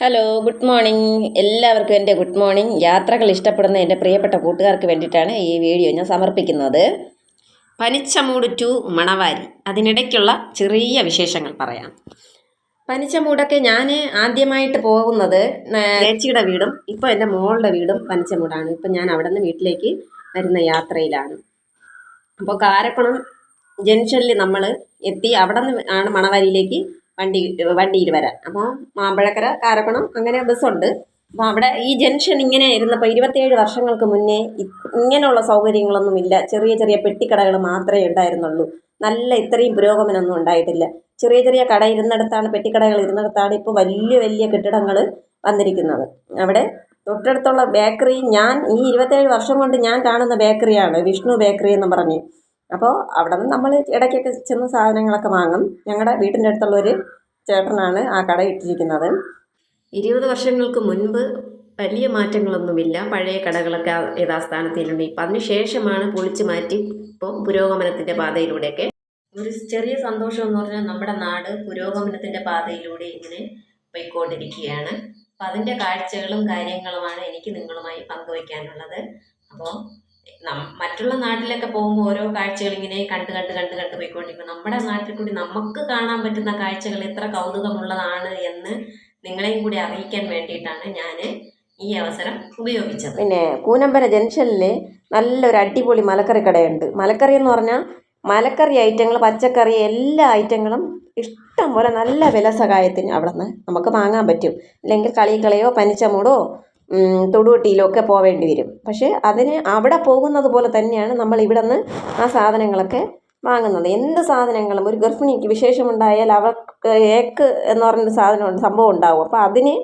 Hello good morning എല്ലാവർക്കും എന്റെ good morning യാത്രകൾ ഇഷ്ടപ്പെടുന്ന എന്റെ പ്രിയപ്പെട്ട കൂട്ടുകാർക്ക് വേണ്ടിയിട്ടാണ് ഈ വീഡിയോ ഞാൻ സമർപ്പിക്കുന്നത്. പനിച്ചമൂട് ടു മണവാരി. അതിനിടയ്ക്കുള്ള ചെറിയ വിശേഷങ്ങൾ പറയാം. പനിച്ചമൂടൊക്കെ ഞാൻ ആദ്യമായിട്ട് പോകുന്നത് ചേച്ചിയുടെ വീടും ഇപ്പോൾ എന്റെ മോളുടെ വീടും പനിച്ചമൂടാണ് ഇപ്പം ഞാൻ അവിടെ നിന്ന് വീട്ടിലേക്ക് വരുന്ന യാത്രയിലാണ്. അപ്പോൾ കാരക്കുളം ജംഗ്ഷനിൽ നമ്മൾ എത്തി അവിടെ നിന്ന് ആണ് മണവാരിയിലേക്ക് വണ്ടി വണ്ടിയിൽ വരാൻ. അപ്പോൾ മാമ്പഴക്കര കാരക്കണം അങ്ങനെ ബസ്സുണ്ട്. അപ്പോൾ അവിടെ ഈ ജംഗ്ഷൻ ഇങ്ങനെ ഇരുന്നപ്പോൾ ഇരുപത്തേഴ് വർഷങ്ങൾക്ക് മുന്നേ ഇങ്ങനെയുള്ള സൗകര്യങ്ങളൊന്നും ഇല്ല. ചെറിയ ചെറിയ പെട്ടിക്കടകൾ മാത്രമേ ഉണ്ടായിരുന്നുള്ളൂ. നല്ല ഇത്രയും പുരോഗമനമൊന്നും ഉണ്ടായിട്ടില്ല. ചെറിയ ചെറിയ കട ഇരുന്നിടത്താണ് പെട്ടിക്കടകൾ ഇരുന്നിടത്താണ് ഇപ്പോൾ വലിയ വലിയ കെട്ടിടങ്ങൾ വന്നിരിക്കുന്നത്. അവിടെ തൊട്ടടുത്തുള്ള ബേക്കറി ഞാൻ ഈ ഇരുപത്തേഴ് വർഷം കൊണ്ട് ഞാൻ കാണുന്ന ബേക്കറിയാണ് വിഷ്ണു ബേക്കറി എന്ന് പറഞ്ഞ്. അപ്പോൾ അവിടെ നിന്ന് നമ്മൾ ഇടയ്ക്കൊക്കെ ചെന്ന് സാധനങ്ങളൊക്കെ വാങ്ങും. ഞങ്ങളുടെ വീട്ടിന്റെ അടുത്തുള്ളൊരു ചേട്ടനാണ് ആ കട ഇട്ടിരിക്കുന്നത്. ഇരുപത് വർഷങ്ങൾക്ക് മുൻപ് വലിയ മാറ്റങ്ങളൊന്നുമില്ല. പഴയ കടകളൊക്കെ യഥാസ്ഥാനത്തിലുണ്ട്. ഇപ്പം അതിന് ശേഷമാണ് പൊളിച്ച് മാറ്റി ഇപ്പം പുരോഗമനത്തിന്റെ പാതയിലൂടെയൊക്കെ. ഒരു ചെറിയ സന്തോഷം എന്ന് പറഞ്ഞാൽ നമ്മുടെ നാട് പുരോഗമനത്തിന്റെ പാതയിലൂടെ ഇങ്ങനെ പോയിക്കൊണ്ടിരിക്കുകയാണ്. അപ്പം അതിന്റെ കാഴ്ചകളും കാര്യങ്ങളുമാണ് എനിക്ക് നിങ്ങളുമായി പങ്കുവയ്ക്കാനുള്ളത്. അപ്പോൾ മറ്റുള്ള നാട്ടിലൊക്കെ പോകുമ്പോൾ ഓരോ കാഴ്ചകൾ ഇങ്ങനെ കണ്ട് കണ്ട് കണ്ട് കണ്ട് പോയിക്കൊണ്ടിരിക്കും. നമ്മുടെ നാട്ടിൽ കൂടി നമുക്ക് കാണാൻ പറ്റുന്ന കാഴ്ചകൾ എത്ര കൗതുകമുള്ളതാണ് എന്ന് നിങ്ങളെയും കൂടി അറിയിക്കാൻ വേണ്ടിയിട്ടാണ് ഞാൻ ഈ അവസരം ഉപയോഗിച്ചത്. പിന്നെ കൂനമ്പര ജംഗ്ഷനിൽ നല്ലൊരു അടിപൊളി മലക്കറി കടയുണ്ട്. മലക്കറി എന്ന് പറഞ്ഞാൽ മലക്കറി ഐറ്റങ്ങൾ പച്ചക്കറി എല്ലാ ഐറ്റങ്ങളും ഇഷ്ടം പോലെ നല്ല വില സഹായത്തിന് അവിടെ നിന്ന് നമുക്ക് വാങ്ങാൻ പറ്റും. അല്ലെങ്കിൽ കളിക്കളയോ പനിച്ചമൂടോ ഉം, തൊടുവട്ടിയിലോ പോവേണ്ടി വരും. പക്ഷേ അതിന് അവിടെ പോകുന്നത് പോലെ തന്നെയാണ് നമ്മൾ ഇവിടെ നിന്ന് ആ സാധനങ്ങളൊക്കെ വാങ്ങുന്നത്. എന്ത് സാധനങ്ങളും? ഒരു ഗർഭിണിക്ക് വിശേഷമുണ്ടായാൽ അവർക്ക് ഏക്ക് എന്ന് പറയുന്ന സാധനം സംഭവം ഉണ്ടാവും. അപ്പോൾ അതിന്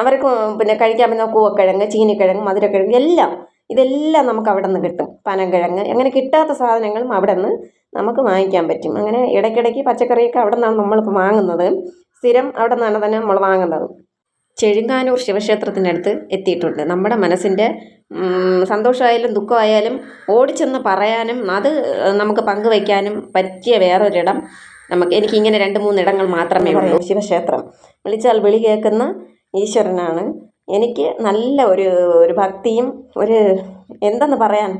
അവർക്ക് പിന്നെ കഴിക്കാൻ പറ്റുന്ന കൂവക്കിഴങ്ങ് ചീനിക്കിഴങ്ങ് മധുരക്കിഴങ്ങ് എല്ലാം ഇതെല്ലാം നമുക്ക് അവിടെ നിന്ന് കിട്ടും. പനങ്കിഴങ്ങ് അങ്ങനെ കിട്ടാത്ത സാധനങ്ങളും അവിടെ നിന്ന് നമുക്ക് വാങ്ങിക്കാൻ പറ്റും. അങ്ങനെ ഇടയ്ക്കിടയ്ക്ക് പച്ചക്കറിയൊക്കെ അവിടെ നിന്നാണ് നമ്മളിപ്പോൾ വാങ്ങുന്നത്. സ്ഥിരം അവിടെ നിന്നാണ് തന്നെ നമ്മൾ വാങ്ങുന്നത്. ചെഴുങ്ങാനൂർ ശിവക്ഷേത്രത്തിനടുത്ത് എത്തിയിട്ടുണ്ട്. നമ്മുടെ മനസ്സിന്റെ സന്തോഷമായാലും ദുഃഖമായാലും ഓടിച്ചെന്ന് പറയാനും അത് നമുക്ക് പങ്കുവയ്ക്കാനും പറ്റിയ വേറൊരിടം നമുക്ക് എനിക്കിങ്ങനെ രണ്ട് മൂന്ന് ഇടങ്ങൾ മാത്രമേ ഉള്ളൂ. ശിവക്ഷേത്രം. വിളിച്ചാൽ വിളി കേൾക്കുന്ന ഈശ്വരനാണ്. എനിക്ക് നല്ല ഒരു ഒരു ഭക്തിയും ഒരു എന്തെന്ന് പറയാൻ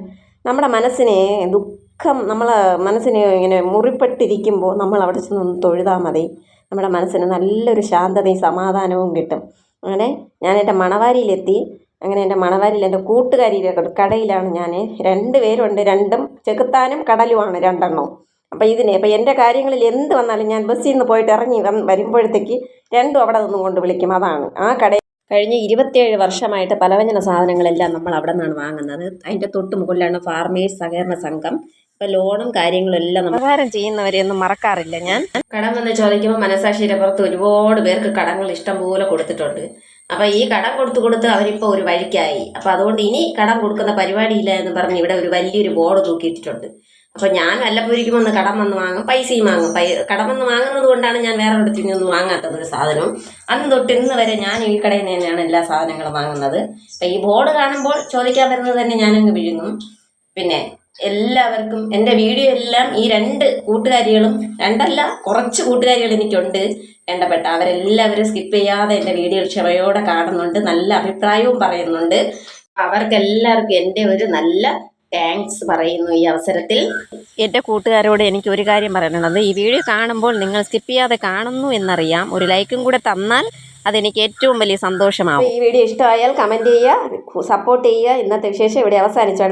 നമ്മുടെ മനസ്സിനെ ദുഃഖം നമ്മളെ മനസ്സിനെ ഇങ്ങനെ മുറിപ്പെട്ടിരിക്കുമ്പോൾ നമ്മൾ അവിടെ ചെന്ന് തൊഴുതാൽ മതി. നമ്മുടെ മനസ്സിന് നല്ലൊരു ശാന്തതയും സമാധാനവും കിട്ടും. അങ്ങനെ ഞാൻ എന്റെ മണവാരിയിലെത്തി. അങ്ങനെ എന്റെ മണവാരിയിൽ എന്റെ കൂട്ടുകാരിയിലെ കടയിലാണ് ഞാൻ. രണ്ട് പേരുണ്ട്. രണ്ടും ചെകുത്താനും കടലുമാണ് രണ്ടെണ്ണവും അപ്പോൾ ഇതിനെ അപ്പോൾ എന്റെ കാര്യങ്ങളിൽ എന്ത് വന്നാലും ഞാൻ ബസ്സിൽ നിന്ന് പോയിട്ട് ഇറങ്ങി വന്ന് വരുമ്പോഴത്തേക്ക് രണ്ടും അവിടെ നിന്നും കൊണ്ട് വിളിക്കും. അതാണ്. ആ കട കഴിഞ്ഞ ഇരുപത്തിയേഴ് വർഷമായിട്ട് പലവ്യഞ്ജന സാധനങ്ങളെല്ലാം നമ്മൾ അവിടെ നിന്നാണ് വാങ്ങുന്നത്. അതിന്റെ തൊട്ട് മുകളിലാണ് ഫാർമേഴ്സ് സഹകരണ സംഘം. ഇപ്പം ലോണും കാര്യങ്ങളും എല്ലാം ഉപകാരം ചെയ്യുന്നവരെയൊന്നും മറക്കാറില്ല ഞാൻ. കടം വന്ന് ചോദിക്കുമ്പോൾ മനസാക്ഷിയുടെ പുറത്ത് ഒരുപാട് പേർക്ക് കടങ്ങൾ ഇഷ്ടം പോലെ കൊടുത്തിട്ടുണ്ട്. അപ്പൊ ഈ കടം കൊടുത്തു കൊടുത്ത് അവരിപ്പോ ഒരു വഴിക്കായി. അപ്പൊ അതുകൊണ്ട് ഇനി കടം കൊടുക്കുന്ന പരിപാടിയില്ല എന്ന് പറഞ്ഞ് ഇവിടെ ഒരു വലിയൊരു ബോർഡ് തൂക്കിയിട്ടിട്ടുണ്ട്. അപ്പൊ ഞാൻ വല്ലപ്പോരിക്കും ഒന്ന് കടം വന്ന് വാങ്ങും പൈസയും വാങ്ങും. കടം വന്ന് വാങ്ങുന്നത് കൊണ്ടാണ് ഞാൻ വേറെ ഇടത്തിൽ നിന്നൊന്നും വാങ്ങാത്തത് ഒരു സാധനവും. അന്ന് തൊട്ട് ഇന്ന് വരെ ഞാൻ ഈ കടയിൽ നിന്ന് തന്നെയാണ് എല്ലാ സാധനങ്ങളും വാങ്ങുന്നത്. അപ്പൊ ഈ ബോർഡ് കാണുമ്പോൾ ചോദിക്കാൻ വരുന്നത് തന്നെ ഞാനങ്ങ് വിഴുങ്ങും. പിന്നെ എല്ലാവർക്കും എന്റെ വീഡിയോ എല്ലാം ഈ രണ്ട് കൂട്ടുകാരികളും രണ്ടല്ല കുറച്ച് കൂട്ടുകാരികൾ എനിക്കുണ്ട്. വേണ്ടപ്പെട്ട അവരെല്ലാവരും സ്കിപ്പ് ചെയ്യാതെ എന്റെ വീഡിയോ ക്ഷമയോടെ കാണുന്നുണ്ട് നല്ല അഭിപ്രായവും പറയുന്നുണ്ട്. അവർക്കെല്ലാവർക്കും എന്റെ ഒരു നല്ല താങ്ക്സ് പറയുന്നു ഈ അവസരത്തിൽ. എന്റെ കൂട്ടുകാരോട് എനിക്ക് ഒരു കാര്യം പറയാനുള്ളത്. ഈ വീഡിയോ കാണുമ്പോൾ നിങ്ങൾ സ്കിപ്പ് ചെയ്യാതെ കാണുന്നു എന്നറിയാം. ഒരു ലൈക്കും കൂടെ തന്നാൽ അതെനിക്ക് ഏറ്റവും വലിയ സന്തോഷമാവും. ഈ വീഡിയോ ഇഷ്ടമായാൽ കമന്റ് ചെയ്യുക സപ്പോർട്ട് ചെയ്യുക. ഇന്നത്തെ വിശേഷം ഇവിടെ അവസാനിച്ചു.